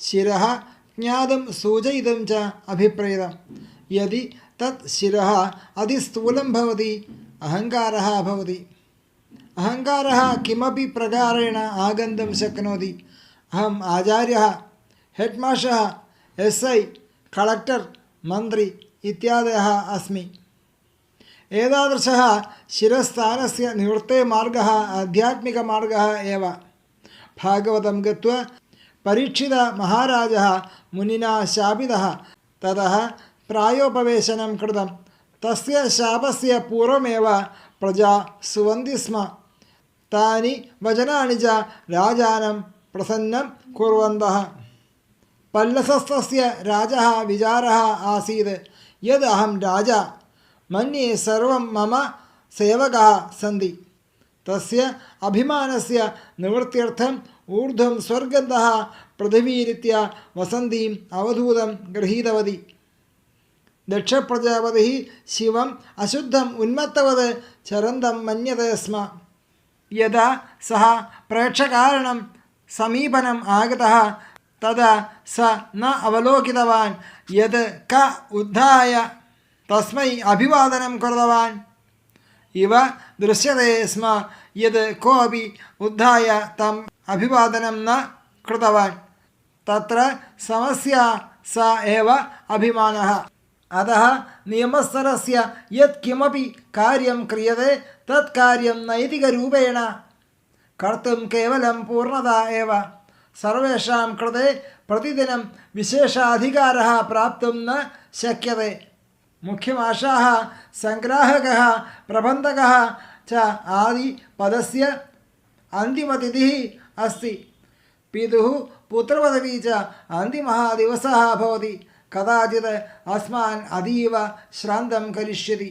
शिरः ज्ञातुं सूचयितुं च अभिप्रेतम् यदि तत् शिरः अतिस्थूलं भवति अहङ्कारः भवति अहङ्कारः किमपि प्रकारेण आगन्तुं शक्नोति अहम् आचार्यः head master S I collector मन्त्री इत्यादयः अस्मि एतादृशः शिरस्थानस्य निवृत्ते मार्गः आध्यात्मिकमार्गः एव പരീക്ഷിത മഹാരാജ മുനിന ശാപിത. തത പ്രായോപവേശനം കൃതം. തസ്യ ശാപസ്യ പൂർവമേവ പ്രജാ സുവന്തി സ്മ. താനി വചനാണിച്ച രാജാനം പ്രസന്നം കുറവന്ത പല്ലസസ്ഥ രാജ വിചാര ആസീത്. യദ് അഹം രാജ. മന്യേ സർവം മമ സേവക സന്തി തസ്യ അഭിമാനസ്യ നിവൃത്തിയർത്ഥം ഊർധ്വം സ്വർഗന്ധ പൃഥിവീരിത്യ വസന്തിയും അവധൂതം ഗൃഹീതവതി. ദക്ഷപ്രജാപതി ശിവം അശുദ്ധം ഉന്മത്തവത് ചരന്തം മന്യത സ്മ. യഥാ സഹ പ്രേക്ഷകാരണം സമീപനം ആഗത. തഥാ സ ന അവലോകിതവാൻ. യത് ക ഉദ്ധായ. തസ്മൈ അഭിവാദനം കുറുതവാൻ ഇവ ദൃശ്യതേസ്മ യത് കോപി ഉദ്ധായ തം അഭിവാദനം ന കൃതവാൻ. തത്ര സമസ്യ സ ഏവ അഭിമാന. അത നിയമസ്തരസ്യ യത് കിമപി കാര്യം ക്രിയതേ തത് കാര്യം നൈതികരൂപേണ. കർത്തും കേവലം പൂർണത ഏവ. സർവേഷാം കൃതേ പ്രതിദിനം വിശേഷാധികാര പ്രാപ്തും ന ശക്യതേ. മുഖ്യമാശാ സംഗ്രാഹക പ്രബന്ധക ച ആദി പദസ്യ അന്തിമതിഥി അസ്തി. പിതു പുത്രപദവി ച അന്തിമ ദിവസ ഭവതി. കഥാചിത് അസ്മാൻ അതീവ ശ്രാന്തം കരിഷ്യതി.